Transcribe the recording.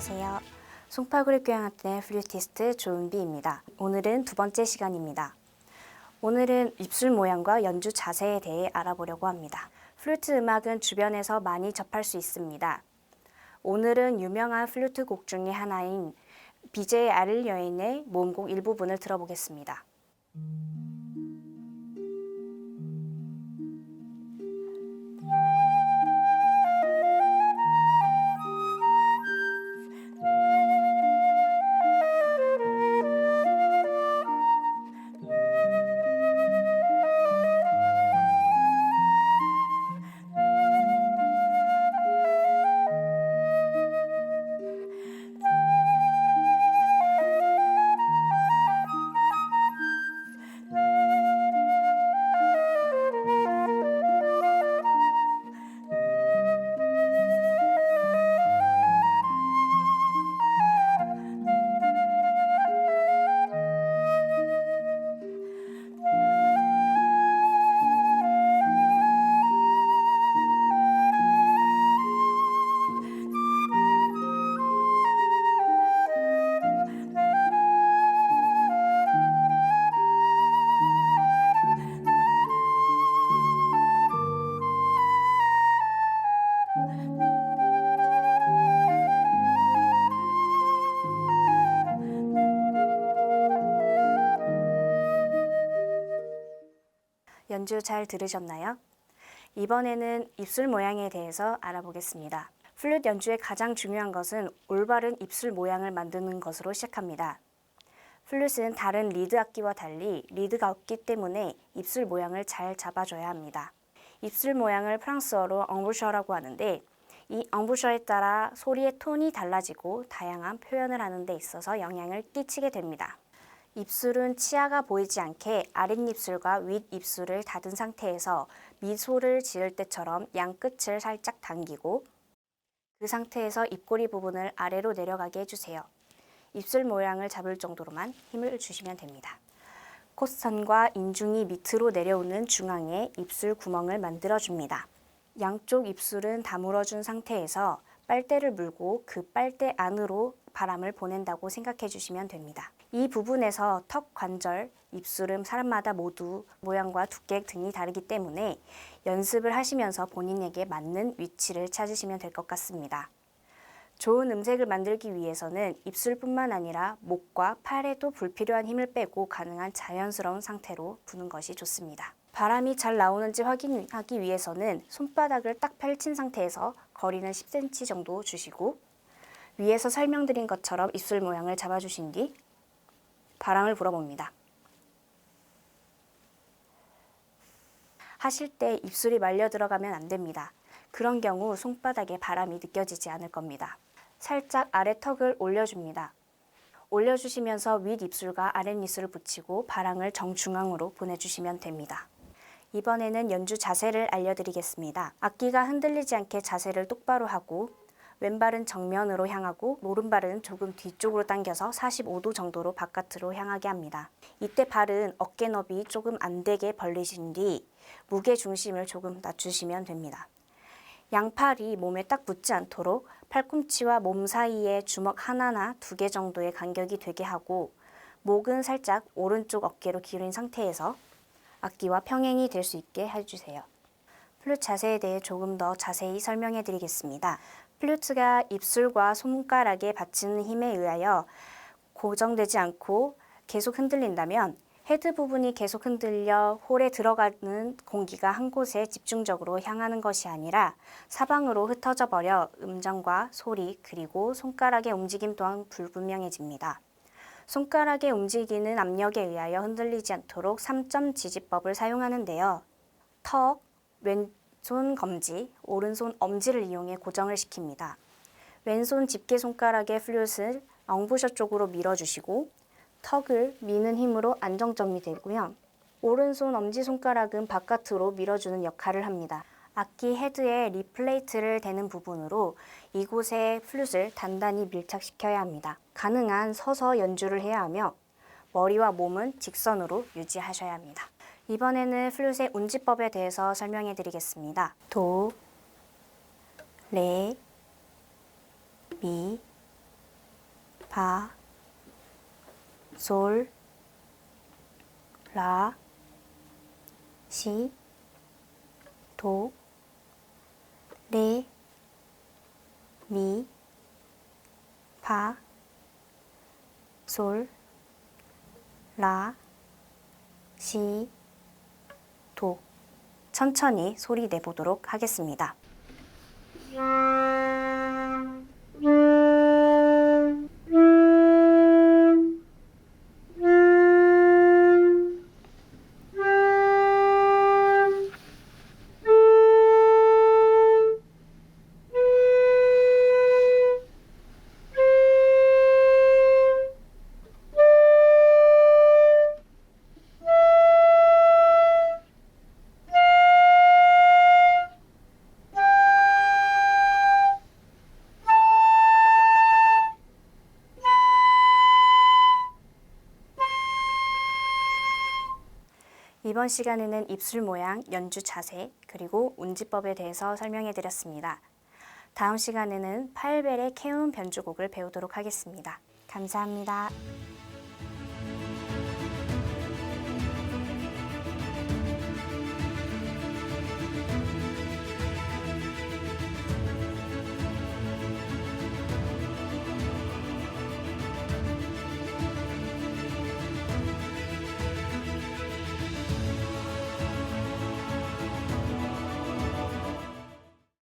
안녕하세요. 송파구립 교향악단의 플루티스트 조은비입니다. 오늘은 두 번째 시간입니다. 오늘은 입술 모양과 연주 자세에 대해 알아보려고 합니다. 플루트 음악은 주변에서 많이 접할 수 있습니다. 오늘은 유명한 플루트 곡 중의 하나인 BJ 아릴 여인의 모음곡 일부분을 들어보겠습니다. 연주 잘 들으셨나요? 이번에는 입술 모양에 대해서 알아보겠습니다. 플룻 연주의 가장 중요한 것은 올바른 입술 모양을 만드는 것으로 시작합니다. 플룻은 다른 리드 악기와 달리 리드가 없기 때문에 입술 모양을 잘 잡아줘야 합니다. 입술 모양을 프랑스어로 엉부셔라고 하는데 이 엉부셔에 따라 소리의 톤이 달라지고 다양한 표현을 하는 데 있어서 영향을 끼치게 됩니다. 입술은 치아가 보이지 않게 아랫입술과 윗입술을 닫은 상태에서 미소를 지을 때처럼 양끝을 살짝 당기고 그 상태에서 입꼬리 부분을 아래로 내려가게 해주세요. 입술 모양을 잡을 정도로만 힘을 주시면 됩니다. 콧선과 인중이 밑으로 내려오는 중앙에 입술 구멍을 만들어줍니다. 양쪽 입술은 다물어준 상태에서 빨대를 물고 그 빨대 안으로 바람을 보낸다고 생각해 주시면 됩니다. 이 부분에서 턱 관절, 입술음 사람마다 모두 모양과 두께 등이 다르기 때문에 연습을 하시면서 본인에게 맞는 위치를 찾으시면 될 것 같습니다. 좋은 음색을 만들기 위해서는 입술뿐만 아니라 목과 팔에도 불필요한 힘을 빼고 가능한 자연스러운 상태로 부는 것이 좋습니다. 바람이 잘 나오는지 확인하기 위해서는 손바닥을 딱 펼친 상태에서 거리는 10cm 정도 주시고 위에서 설명드린 것처럼 입술 모양을 잡아주신 뒤 바람을 불어봅니다. 하실 때 입술이 말려 들어가면 안 됩니다. 그런 경우 손바닥에 바람이 느껴지지 않을 겁니다. 살짝 아래 턱을 올려줍니다. 올려주시면서 윗입술과 아랫입술을 붙이고 바람을 정중앙으로 보내주시면 됩니다. 이번에는 연주 자세를 알려드리겠습니다. 악기가 흔들리지 않게 자세를 똑바로 하고 왼발은 정면으로 향하고 오른발은 조금 뒤쪽으로 당겨서 45도 정도로 바깥으로 향하게 합니다. 이때 발은 어깨 너비 조금 안 되게 벌리신 뒤 무게 중심을 조금 낮추시면 됩니다. 양팔이 몸에 딱 붙지 않도록 팔꿈치와 몸 사이에 주먹 하나나 두 개 정도의 간격이 되게 하고 목은 살짝 오른쪽 어깨로 기울인 상태에서 악기와 평행이 될 수 있게 해주세요. 플룻 자세에 대해 조금 더 자세히 설명해 드리겠습니다. 플루트가 입술과 손가락에 받치는 힘에 의하여 고정되지 않고 계속 흔들린다면 헤드 부분이 계속 흔들려 홀에 들어가는 공기가 한 곳에 집중적으로 향하는 것이 아니라 사방으로 흩어져 버려 음정과 소리 그리고 손가락의 움직임 또한 불분명해집니다. 손가락의 움직이는 압력에 의하여 흔들리지 않도록 3점 지지법을 사용하는데요. 턱, 왼손 검지, 오른손 엄지를 이용해 고정을 시킵니다. 왼손 집게 손가락의 플룻을 엉부셔 쪽으로 밀어주시고 턱을 미는 힘으로 안정점이 되고요. 오른손 엄지 손가락은 바깥으로 밀어주는 역할을 합니다. 악기 헤드에 리플레이트를 대는 부분으로 이곳에 플룻을 단단히 밀착시켜야 합니다. 가능한 서서 연주를 해야 하며 머리와 몸은 직선으로 유지하셔야 합니다. 이번에는 플룻의 운지법에 대해서 설명해 드리겠습니다. 도, 레, 미, 파, 솔, 라, 시, 도, 레, 미, 파, 솔, 라, 시, 도. 천천히 소리 내보도록 하겠습니다. 이번 시간에는 입술 모양, 연주 자세, 그리고 운지법에 대해서 설명해 드렸습니다. 다음 시간에는 파일벨의 캐운 변주곡을 배우도록 하겠습니다. 감사합니다.